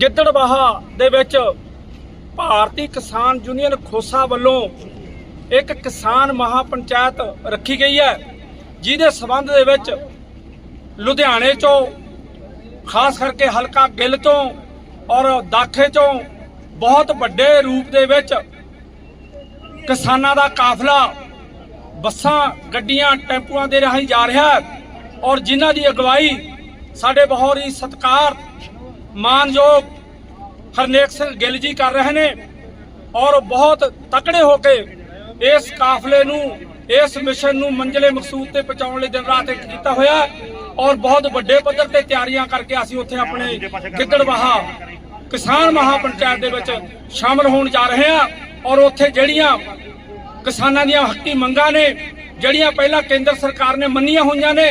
ਗਿੱਦੜਬਾਹਾ ਦੇ ਵਿੱਚ ਭਾਰਤੀ ਕਿਸਾਨ ਯੂਨੀਅਨ ਖੋਸਾ ਵੱਲੋਂ ਇੱਕ ਕਿਸਾਨ ਮਹਾਪੰਚਾਇਤ ਰੱਖੀ ਗਈ ਹੈ, ਜਿਹਦੇ ਸਬੰਧ ਦੇ ਵਿੱਚ ਲੁਧਿਆਣੇ ਚੋਂ, ਖਾਸ ਕਰਕੇ ਹਲਕਾ ਗਿੱਲ ਤੋਂ ਔਰ ਦਾਖੇ ਚੋਂ ਬਹੁਤ ਵੱਡੇ ਰੂਪ ਦੇ ਵਿੱਚ ਕਿਸਾਨਾਂ ਦਾ ਕਾਫਲਾ ਬੱਸਾਂ, ਗੱਡੀਆਂ, ਟੈਂਪੂਆਂ ਦੇ ਰਾਹੀਂ ਜਾ ਰਿਹਾ ਹੈ ਔਰ ਜਿਨ੍ਹਾਂ ਦੀ ਅਗਵਾਈ ਸਾਡੇ ਬਹੁਤ ਹੀ ਸਤਿਕਾਰ ਮਾਨਯੋਗ ਹਰਨੇਕ ਸਿੰਘ ਗਿੱਲ ਜੀ ਕਰ ਰਹੇ ਨੇ ਔਰ ਬਹੁਤ ਤਕੜੇ ਹੋ ਕੇ ਇਸ ਕਾਫਲੇ ਨੂੰ, ਇਸ ਮਿਸ਼ਨ ਨੂੰ ਮੰਜ਼ਲੇ ਮਕਸੂਦ ਤੇ ਪਹੁੰਚਾਉਣ ਲਈ ਦਿਨ ਰਾਤ ਇੱਕ ਕੀਤਾ ਹੋਇਆ ਔਰ ਬਹੁਤ ਵੱਡੇ ਪੱਧਰ ਤੇ ਤਿਆਰੀਆਂ ਕਰਕੇ ਅਸੀਂ ਉੱਥੇ ਆਪਣੇ ਗਿੱਦੜਬਾਹਾ ਕਿਸਾਨ ਮਹਾਪੰਚਾਇਤ ਦੇ ਵਿੱਚ ਸ਼ਾਮਲ ਹੋਣ ਜਾ ਰਹੇ ਹਾਂ ਔਰ ਉੱਥੇ ਜਿਹੜੀਆਂ ਕਿਸਾਨਾਂ ਦੀਆਂ ਹੱਕੀ ਮੰਗਾਂ ਨੇ, ਜਿਹੜੀਆਂ ਪਹਿਲਾਂ ਕੇਂਦਰ ਸਰਕਾਰ ਨੇ ਮੰਨੀਆਂ ਹੋਈਆਂ ਨੇ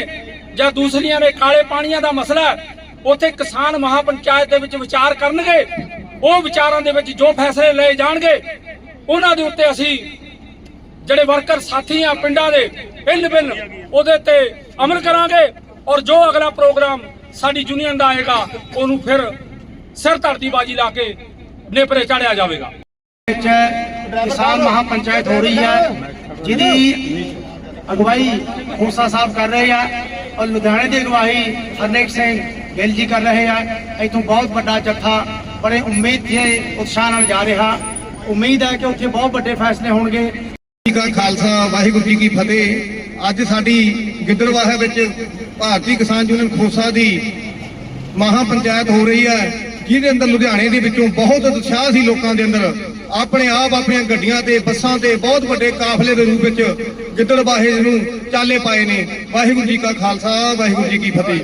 ਜਾਂ ਦੂਸਰੀਆਂ ਨੇ, ਕਾਲੇ ਪਾਣੀਆਂ ਦਾ ਮਸਲਾ ਉੱਥੇ ਕਿਸਾਨ ਮਹਾਪੰਚਾਇਤ ਦੇ ਵਿੱਚ ਵਿਚਾਰ ਕਰਨਗੇ, ਉਹ ਵਿਚਾਰਾਂ ਦੇ ਵਿੱਚ ਜੋ ਫੈਸਲੇ ਲਏ ਜਾਣਗੇ, ਉਹਨਾਂ ਦੇ ਉੱਤੇ ਅਸੀਂ ਜਿਹੜੇ ਵਰਕਰ ਸਾਥੀ ਆ ਪਿੰਡਾਂ ਦੇ ਪਿੰਡ ਪਿੰਡ ਉਹਦੇ ਤੇ ਅਮਲ ਕਰਾਂਗੇ ਔਰ ਜੋ ਅਗਲਾ ਪ੍ਰੋਗਰਾਮ ਸਾਡੀ ਯੂਨੀਅਨ ਦਾ ਆਏਗਾ, ਉਹਨੂੰ ਫਿਰ ਸਿਰ ਧਰਤੀ ਬਾਜੀ ਲਾ ਕੇ ਨੇਪਰੇ ਚਾੜਿਆ ਜਾਵੇਗਾ। ਵਿੱਚ ਕਿਸਾਨ ਮਹਾਪੰਚਾਇਤ ਹੋ ਰਹੀ ਹੈ, ਜਿਹਦੀ ਅਗਵਾਈ ਖੋਸਾ ਸਾਹਿਬ ਕਰ ਰਹੇ ਆ ਔਰ ਲੁਧਿਆਣੇ ਦੀ ਅਗਵਾਈ ਹਰਨੇਕ ਸਿੰਘ ਗਿੱਲ ਜੀ ਕਰ ਰਹੇ ਆ। ਇਥੋਂ ਬਹੁਤ ਵੱਡਾ ਜੱਥਾ, ਬੜੇ ਉਮੀਦ ਤੇ ਉਤਸ਼ਾਹ ਨਾਲ ਜਾ ਰਿਹਾ। ਉਮੀਦ ਹੈ ਕਿ ਉੱਥੇ ਬਹੁਤ ਵੱਡੇ ਫੈਸਲੇ ਹੋਣਗੇ। ਜੀ ਕਾ ਖਾਲਸਾ, ਵਾਹਿਗੁਰੂ ਜੀ ਕੀ ਫਤਿਹ। ਅੱਜ ਸਾਡੀ ਗਿੱਦੜਵਾਹਾ ਵਿੱਚ ਭਾਰਤੀ ਕਿਸਾਨ ਯੂਨੀਅਨ ਖੋਸਾ ਦੀ ਮਹਾ ਪੰਚਾਇਤ ਹੋ ਰਹੀ ਹੈ। ਜਿਹਦੇ ਅੰਦਰ ਲੁਧਿਆਣੇ ਦੇ ਵਿੱਚੋਂ ਬਹੁਤ ਉਤਸ਼ਾਹ ਸੀ ਲੋਕਾਂ ਦੇ ਅੰਦਰ। ਆਪਣੇ ਆਪ ਆਪਣੀਆਂ ਗੱਡੀਆਂ ਤੇ, ਬੱਸਾਂ ਤੇ ਬਹੁਤ ਵੱਡੇ ਕਾਫਲੇ ਦੇ ਰੂਪ ਵਿੱਚ ਗਿੱਦੜਵਾਹੇ ਨੂੰ ਚਾਲੇ ਪਾਏ ਨੇ। ਵਾਹਿਗੁਰੂ ਜੀ ਕਾ ਖਾਲਸਾ, ਵਾਹਿਗੁਰੂ ਜੀ ਕੀ ਫਤਿਹ।